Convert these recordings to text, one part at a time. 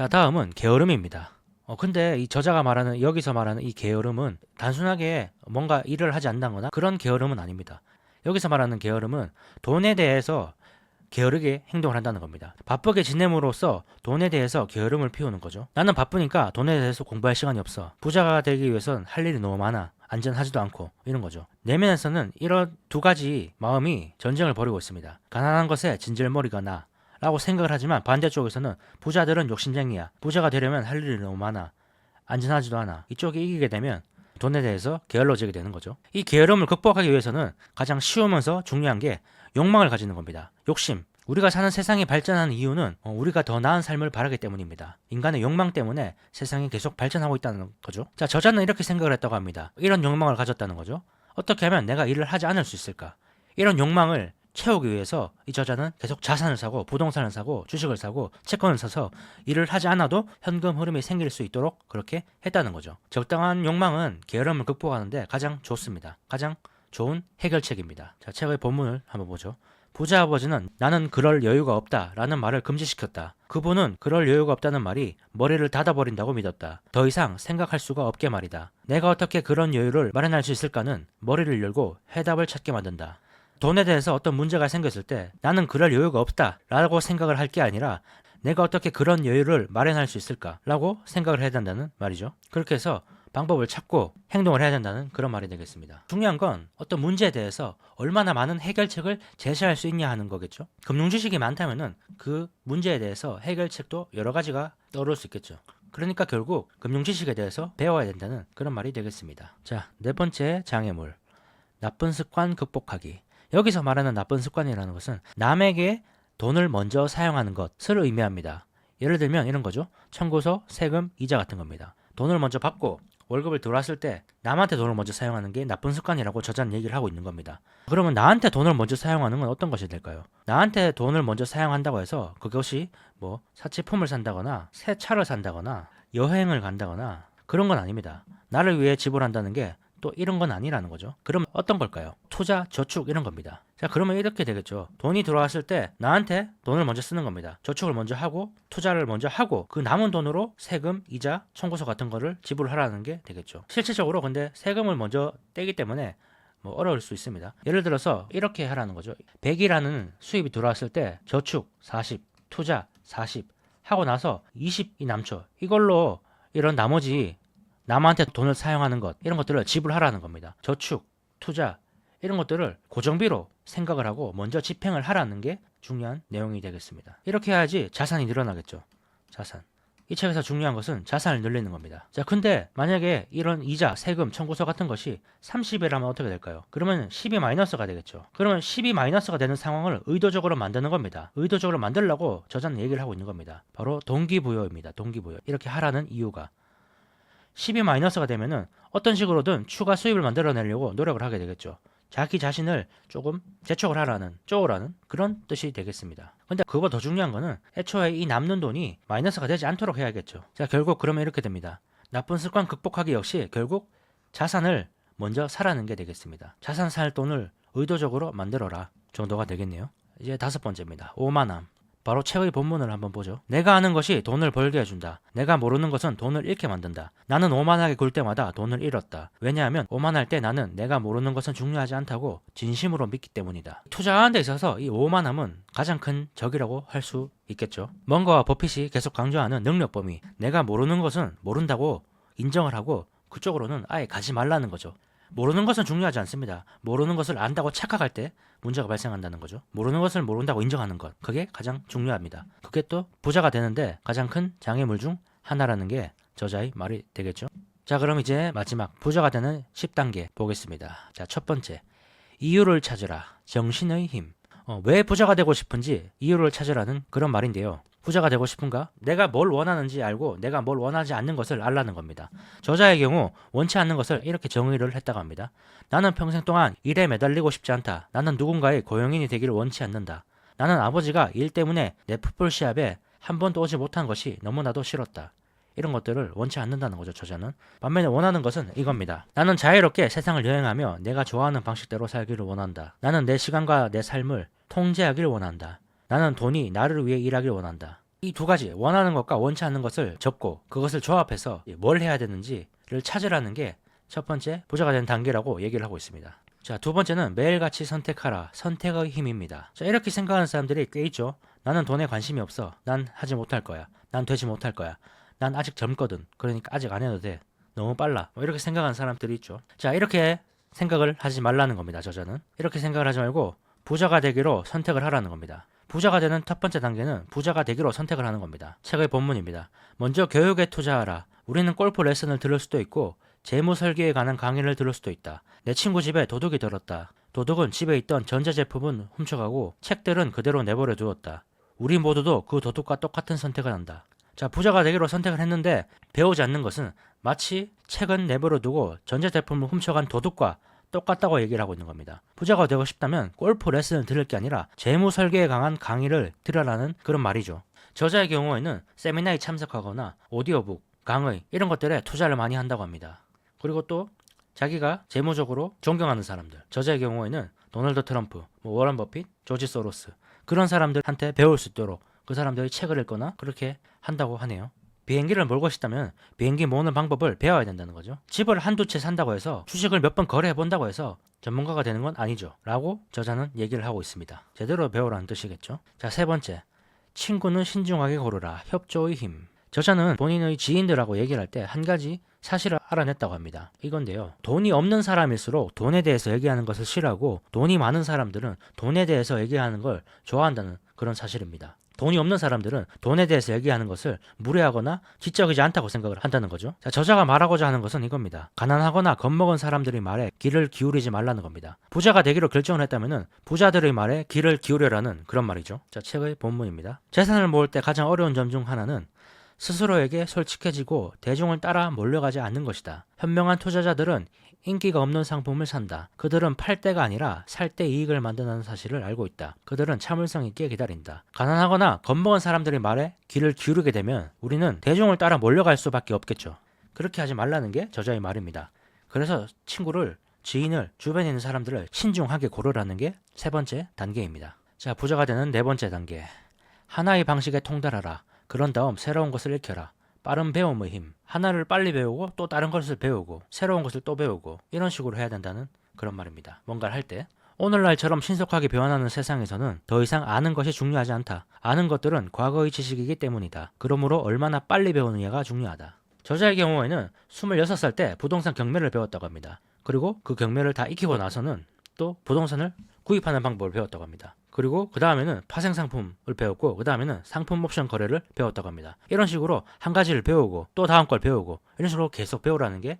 자, 다음은 게으름입니다. 어, 근데 이 저자가 말하는 여기서 말하는 이 게으름은 단순하게 뭔가 일을 하지 않는다거나 그런 게으름은 아닙니다. 여기서 말하는 게으름은 돈에 대해서 게으르게 행동을 한다는 겁니다. 바쁘게 지냄으로써 돈에 대해서 게으름을 피우는 거죠. 나는 바쁘니까 돈에 대해서 공부할 시간이 없어. 부자가 되기 위해선 할 일이 너무 많아. 안전하지도 않고 이런 거죠. 내면에서는 이런 두 가지 마음이 전쟁을 벌이고 있습니다. 가난한 것에 진절머리가 나. 라고 생각을 하지만 반대쪽에서는 부자들은 욕심쟁이야. 부자가 되려면 할 일이 너무 많아. 안전하지도 않아. 이쪽이 이기게 되면 돈에 대해서 게을러지게 되는 거죠. 이 게으름을 극복하기 위해서는 가장 쉬우면서 중요한 게 욕망을 가지는 겁니다. 욕심. 우리가 사는 세상이 발전하는 이유는 어, 우리가 더 나은 삶을 바라기 때문입니다. 인간의 욕망 때문에 세상이 계속 발전하고 있다는 거죠. 자, 저자는 이렇게 생각을 했다고 합니다. 이런 욕망을 가졌다는 거죠. 어떻게 하면 내가 일을 하지 않을 수 있을까? 이런 욕망을 채우기 위해서 이 저자는 계속 자산을 사고 부동산을 사고 주식을 사고 채권을 사서 일을 하지 않아도 현금 흐름이 생길 수 있도록 그렇게 했다는 거죠. 적당한 욕망은 게으름을 극복하는데 가장 좋습니다. 가장 좋은 해결책입니다. 자, 책의 본문을 한번 보죠. 부자 아버지는 나는 그럴 여유가 없다 라는 말을 금지시켰다. 그분은 그럴 여유가 없다는 말이 머리를 닫아버린다고 믿었다. 더 이상 생각할 수가 없게 말이다. 내가 어떻게 그런 여유를 마련할 수 있을까는 머리를 열고 해답을 찾게 만든다. 돈에 대해서 어떤 문제가 생겼을 때 나는 그럴 여유가 없다 라고 생각을 할 게 아니라 내가 어떻게 그런 여유를 마련할 수 있을까 라고 생각을 해야 된다는 말이죠. 그렇게 해서 방법을 찾고 행동을 해야 된다는 그런 말이 되겠습니다. 중요한 건 어떤 문제에 대해서 얼마나 많은 해결책을 제시할 수 있냐 하는 거겠죠. 금융 지식이 많다면은 그 문제에 대해서 해결책도 여러 가지가 떠오를 수 있겠죠. 그러니까 결국 금융 지식에 대해서 배워야 된다는 그런 말이 되겠습니다. 자, 네 번째 장애물. 나쁜 습관 극복하기. 여기서 말하는 나쁜 습관이라는 것은 남에게 돈을 먼저 사용하는 것을 의미합니다. 예를 들면 이런 거죠. 청구서, 세금, 이자 같은 겁니다. 돈을 먼저 받고 월급을 들어왔을 때 남한테 돈을 먼저 사용하는 게 나쁜 습관이라고 저자는 얘기를 하고 있는 겁니다. 그러면 나한테 돈을 먼저 사용하는 건 어떤 것이 될까요? 나한테 돈을 먼저 사용한다고 해서 그것이 뭐 사치품을 산다거나 새 차를 산다거나 여행을 간다거나 그런 건 아닙니다. 나를 위해 지불한다는 게 또 이런 건 아니라는 거죠. 그럼 어떤 걸까요? 투자, 저축 이런 겁니다. 자, 그러면 이렇게 되겠죠. 돈이 들어왔을 때 나한테 돈을 먼저 쓰는 겁니다. 저축을 먼저 하고 투자를 먼저 하고 그 남은 돈으로 세금, 이자, 청구서 같은 거를 지불하라는 게 되겠죠. 실질적으로 근데 세금을 먼저 떼기 때문에 뭐 어려울 수 있습니다. 예를 들어서 이렇게 하라는 거죠. 100이라는 수입이 들어왔을 때 저축 40, 투자 40 하고 나서 20이 남죠. 이걸로 이런 나머지 남한테 돈을 사용하는 것 이런 것들을 지불하라는 겁니다. 저축, 투자 이런 것들을 고정비로 생각을 하고 먼저 집행을 하라는 게 중요한 내용이 되겠습니다. 이렇게 해야지 자산이 늘어나겠죠. 자산. 이 책에서 중요한 것은 자산을 늘리는 겁니다. 자, 근데 만약에 이런 이자, 세금, 청구서 같은 것이 30이라면 어떻게 될까요? 그러면 10이 마이너스가 되겠죠. 그러면 10이 마이너스가 되는 상황을 의도적으로 만드는 겁니다. 의도적으로 만들려고 저자는 얘기를 하고 있는 겁니다. 바로 동기부여입니다. 동기부여. 이렇게 하라는 이유가. 10이 마이너스가 되면은 어떤 식으로든 추가 수입을 만들어내려고 노력을 하게 되겠죠. 자기 자신을 조금 재촉을 하라는, 쪼으라는 그런 뜻이 되겠습니다. 근데 그거 더 중요한 거는 애초에 이 남는 돈이 마이너스가 되지 않도록 해야겠죠. 자, 결국 그러면 이렇게 됩니다. 나쁜 습관 극복하기 역시 결국 자산을 먼저 사라는 게 되겠습니다. 자산 살 돈을 의도적으로 만들어라 정도가 되겠네요. 이제 다섯 번째입니다. 오만함. 바로 책의 본문을 한번 보죠. 내가 아는 것이 돈을 벌게 해준다. 내가 모르는 것은 돈을 잃게 만든다. 나는 오만하게 굴 때마다 돈을 잃었다. 왜냐하면 오만할 때 나는 내가 모르는 것은 중요하지 않다고 진심으로 믿기 때문이다. 투자하는 데 있어서 이 오만함은 가장 큰 적이라고 할 수 있겠죠. 뭔가와 버핏이 계속 강조하는 능력 범위. 내가 모르는 것은 모른다고 인정을 하고 그쪽으로는 아예 가지 말라는 거죠. 모르는 것은 중요하지 않습니다. 모르는 것을 안다고 착각할 때 문제가 발생한다는 거죠. 모르는 것을 모른다고 인정하는 것. 그게 가장 중요합니다. 그게 또 부자가 되는데 가장 큰 장애물 중 하나라는 게 저자의 말이 되겠죠. 자, 그럼 이제 마지막 부자가 되는 10단계 보겠습니다. 자, 첫 번째. 이유를 찾으라. 정신의 힘. 어, 왜 부자가 되고 싶은지 이유를 찾으라는 그런 말인데요. 부자가 되고 싶은가? 내가 뭘 원하는지 알고 내가 뭘 원하지 않는 것을 알라는 겁니다. 저자의 경우 원치 않는 것을 이렇게 정의를 했다고 합니다. 나는 평생 동안 일에 매달리고 싶지 않다. 나는 누군가의 고용인이 되기를 원치 않는다. 나는 아버지가 일 때문에 내 풋볼 시합에 한 번도 오지 못한 것이 너무나도 싫었다. 이런 것들을 원치 않는다는 거죠, 저자는. 반면에 원하는 것은 이겁니다. 나는 자유롭게 세상을 여행하며 내가 좋아하는 방식대로 살기를 원한다. 나는 내 시간과 내 삶을 통제하기를 원한다. 나는 돈이 나를 위해 일하길 원한다. 이 두 가지 원하는 것과 원치 않는 것을 적고 그것을 조합해서 뭘 해야 되는지를 찾으라는 게 첫 번째 부자가 되는 단계라고 얘기를 하고 있습니다. 자, 두 번째는 매일같이 선택하라. 선택의 힘입니다. 자, 이렇게 생각하는 사람들이 꽤 있죠. 나는 돈에 관심이 없어. 난 하지 못할 거야. 난 되지 못할 거야. 난 아직 젊거든. 그러니까 아직 안 해도 돼. 너무 빨라. 뭐 이렇게 생각하는 사람들이 있죠. 자, 이렇게 생각을 하지 말라는 겁니다. 저자는. 이렇게 생각을 하지 말고 부자가 되기로 선택을 하라는 겁니다. 부자가 되는 첫 번째 단계는 부자가 되기로 선택을 하는 겁니다. 책의 본문입니다. 먼저 교육에 투자하라. 우리는 골프 레슨을 들을 수도 있고 재무 설계에 관한 강의를 들을 수도 있다. 내 친구 집에 도둑이 들었다. 도둑은 집에 있던 전자제품은 훔쳐가고 책들은 그대로 내버려 두었다. 우리 모두도 그 도둑과 똑같은 선택을 한다. 자, 부자가 되기로 선택을 했는데 배우지 않는 것은 마치 책은 내버려 두고 전자제품을 훔쳐간 도둑과 똑같다고 얘기를 하고 있는 겁니다. 부자가 되고 싶다면 골프 레슨을 들을 게 아니라 재무 설계에 강한 강의를 들으라는 그런 말이죠. 저자의 경우에는 세미나에 참석하거나 오디오북, 강의 이런 것들에 투자를 많이 한다고 합니다. 그리고 또 자기가 재무적으로 존경하는 사람들. 저자의 경우에는 도널드 트럼프, 뭐 워런 버핏, 조지 소로스 그런 사람들한테 배울 수 있도록 그 사람들이 책을 읽거나 그렇게 한다고 하네요. 비행기를 몰고 싶다면 비행기 모으는 방법을 배워야 된다는 거죠. 집을 한두 채 산다고 해서 주식을 몇 번 거래해 본다고 해서 전문가가 되는 건 아니죠. 라고 저자는 얘기를 하고 있습니다. 제대로 배우라는 뜻이겠죠. 자, 세 번째. 친구는 신중하게 고르라. 협조의 힘. 저자는 본인의 지인들하고 얘기를 할 때 한 가지 사실을 알아냈다고 합니다. 이건데요. 돈이 없는 사람일수록 돈에 대해서 얘기하는 것을 싫어하고 돈이 많은 사람들은 돈에 대해서 얘기하는 걸 좋아한다는 그런 사실입니다. 돈이 없는 사람들은 돈에 대해서 얘기하는 것을 무례하거나 지적이지 않다고 생각을 한다는 거죠. 자, 저자가 말하고자 하는 것은 이겁니다. 가난하거나 겁먹은 사람들의 말에 귀를 기울이지 말라는 겁니다. 부자가 되기로 결정을 했다면 부자들의 말에 귀를 기울여라는 그런 말이죠. 자, 책의 본문입니다. 재산을 모을 때 가장 어려운 점 중 하나는 스스로에게 솔직해지고 대중을 따라 몰려가지 않는 것이다. 현명한 투자자들은 인기가 없는 상품을 산다. 그들은 팔 때가 아니라 살 때 이익을 만든다는 사실을 알고 있다. 그들은 참을성 있게 기다린다. 가난하거나 겁먹은 사람들의 말에 귀를 기울이게 되면 우리는 대중을 따라 몰려갈 수밖에 없겠죠. 그렇게 하지 말라는 게 저자의 말입니다. 그래서 친구를, 지인을, 주변에 있는 사람들을 신중하게 고르라는 게 세 번째 단계입니다. 자, 부자가 되는 네 번째 단계. 하나의 방식에 통달하라. 그런 다음 새로운 것을 익혀라. 빠른 배움의 힘. 하나를 빨리 배우고 또 다른 것을 배우고 새로운 것을 또 배우고 이런 식으로 해야 된다는 그런 말입니다. 뭔가를 할 때. 오늘날처럼 신속하게 변화하는 세상에서는 더 이상 아는 것이 중요하지 않다. 아는 것들은 과거의 지식이기 때문이다. 그러므로 얼마나 빨리 배우느냐가 중요하다. 저자의 경우에는 26살 때 부동산 경매를 배웠다고 합니다. 그리고 그 경매를 다 익히고 나서는 또 부동산을 구입하는 방법을 배웠다고 합니다. 그리고 그 다음에는 파생 상품을 배웠고 그 다음에는 상품 옵션 거래를 배웠다고 합니다. 이런 식으로 한 가지를 배우고 또 다음 걸 배우고 이런 식으로 계속 배우라는 게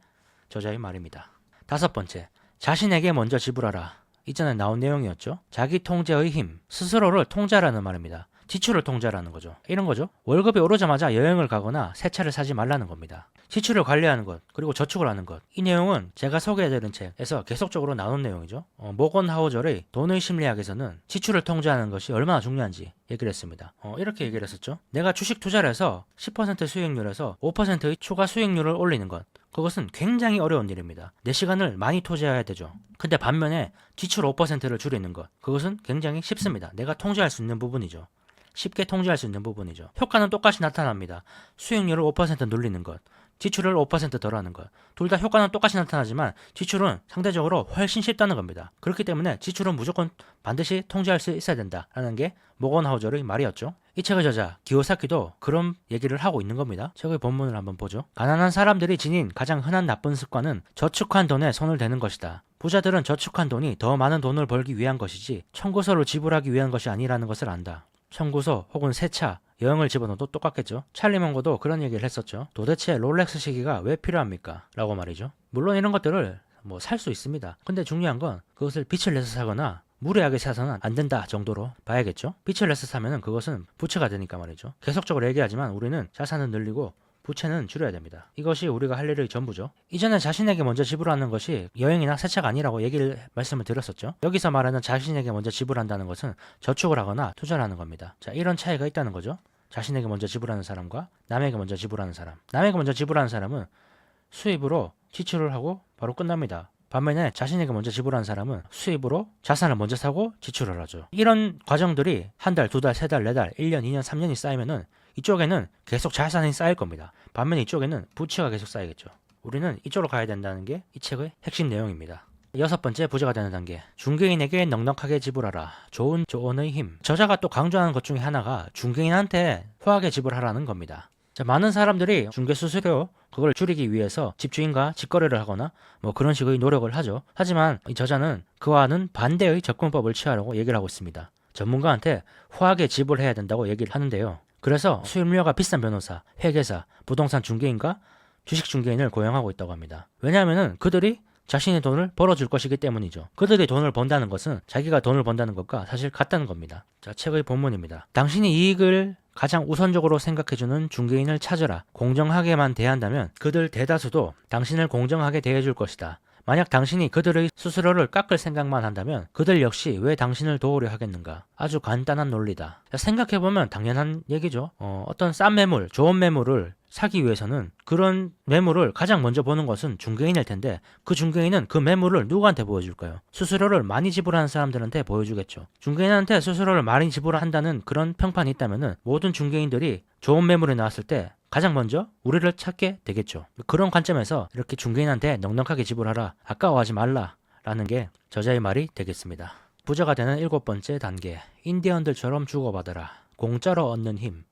저자의 말입니다. 다섯 번째, 자신에게 먼저 지불하라. 이전에 나온 내용이었죠. 자기 통제의 힘, 스스로를 통제하라는 말입니다. 지출을 통제하라는 거죠. 이런 거죠. 월급이 오르자마자 여행을 가거나 새 차를 사지 말라는 겁니다. 지출을 관리하는 것, 그리고 저축을 하는 것. 이 내용은 제가 소개해드린 책에서 계속적으로 나눈 내용이죠. 어, 모건 하우저의 돈의 심리학에서는 지출을 통제하는 것이 얼마나 중요한지 얘기를 했습니다. 어, 이렇게 얘기를 했었죠. 내가 주식 투자를 해서 10% 수익률에서 5%의 추가 수익률을 올리는 것. 그것은 굉장히 어려운 일입니다. 내 시간을 많이 투자해야 되죠. 근데 반면에 지출 5%를 줄이는 것. 그것은 굉장히 쉽습니다. 내가 통제할 수 있는 부분이죠. 쉽게 통제할 수 있는 부분이죠. 효과는 똑같이 나타납니다. 수익률을 5% 늘리는 것, 지출을 5% 덜하는 것. 둘 다 효과는 똑같이 나타나지만 지출은 상대적으로 훨씬 쉽다는 겁니다. 그렇기 때문에 지출은 무조건 반드시 통제할 수 있어야 된다라는 게 모건 하우저의 말이었죠. 이 책의 저자 기요사키도 그런 얘기를 하고 있는 겁니다. 책의 본문을 한번 보죠. 가난한 사람들이 지닌 가장 흔한 나쁜 습관은 저축한 돈에 손을 대는 것이다. 부자들은 저축한 돈이 더 많은 돈을 벌기 위한 것이지 청구서를 지불하기 위한 것이 아니라는 것을 안다. 청구서 혹은 세차, 여행을 집어넣어도 똑같겠죠. 찰리 몽고도 그런 얘기를 했었죠. 도대체 롤렉스 시계가 왜 필요합니까? 라고 말이죠. 물론 이런 것들을 뭐 살 수 있습니다. 근데 중요한 건 그것을 빛을 내서 사거나 무례하게 사서는 안 된다 정도로 봐야겠죠. 빛을 내서 사면은 그것은 부채가 되니까 말이죠. 계속적으로 얘기하지만 우리는 자산을 늘리고 부채는 줄여야 됩니다. 이것이 우리가 할 일의 전부죠. 이전에 자신에게 먼저 지불하는 것이 여행이나 세차가 아니라고 얘기를 말씀을 드렸었죠. 여기서 말하는 자신에게 먼저 지불한다는 것은 저축을 하거나 투자를 하는 겁니다. 자, 이런 차이가 있다는 거죠. 자신에게 먼저 지불하는 사람과 남에게 먼저 지불하는 사람. 남에게 먼저 지불하는 사람은 수입으로 지출을 하고 바로 끝납니다. 반면에 자신에게 먼저 지불하는 사람은 수입으로 자산을 먼저 사고 지출을 하죠. 이런 과정들이 한 달, 두 달, 세 달, 네 달, 1년, 2년, 3년이 쌓이면은 이쪽에는 계속 자산이 쌓일 겁니다. 반면에 이쪽에는 부채가 계속 쌓이겠죠. 우리는 이쪽으로 가야 된다는 게 이 책의 핵심 내용입니다. 여섯 번째 부자가 되는 단계. 중개인에게 넉넉하게 지불하라. 좋은 조언의 힘. 저자가 또 강조하는 것 중에 하나가 중개인한테 후하게 지불하라는 겁니다. 자, 많은 사람들이 중개 수수료 그걸 줄이기 위해서 집주인과 직거래를 하거나 뭐 그런 식의 노력을 하죠. 하지만 이 저자는 그와는 반대의 접근법을 취하라고 얘기를 하고 있습니다. 전문가한테 후하게 지불해야 된다고 얘기를 하는데요. 그래서 수임료가 비싼 변호사, 회계사, 부동산 중개인과 주식 중개인을 고용하고 있다고 합니다. 왜냐하면 그들이 자신의 돈을 벌어줄 것이기 때문이죠. 그들이 돈을 번다는 것은 자기가 돈을 번다는 것과 사실 같다는 겁니다. 자, 책의 본문입니다. 당신이 이익을 가장 우선적으로 생각해주는 중개인을 찾으라. 공정하게만 대한다면 그들 대다수도 당신을 공정하게 대해줄 것이다. 만약 당신이 그들의 수수료를 깎을 생각만 한다면 그들 역시 왜 당신을 도우려 하겠는가? 아주 간단한 논리다. 자, 생각해보면 당연한 얘기죠. 어, 어떤 싼 매물, 좋은 매물을 사기 위해서는 그런 매물을 가장 먼저 보는 것은 중개인일 텐데 그 중개인은 그 매물을 누구한테 보여줄까요? 수수료를 많이 지불하는 사람들한테 보여주겠죠. 중개인한테 수수료를 많이 지불한다는 그런 평판이 있다면 모든 중개인들이 좋은 매물이 나왔을 때 가장 먼저 우리를 찾게 되겠죠. 그런 관점에서 이렇게 중개인한테 넉넉하게 지불하라, 아까워하지 말라 라는 게 저자의 말이 되겠습니다. 부자가 되는 일곱 번째 단계, 인디언들처럼 주고받아라. 공짜로 얻는 힘.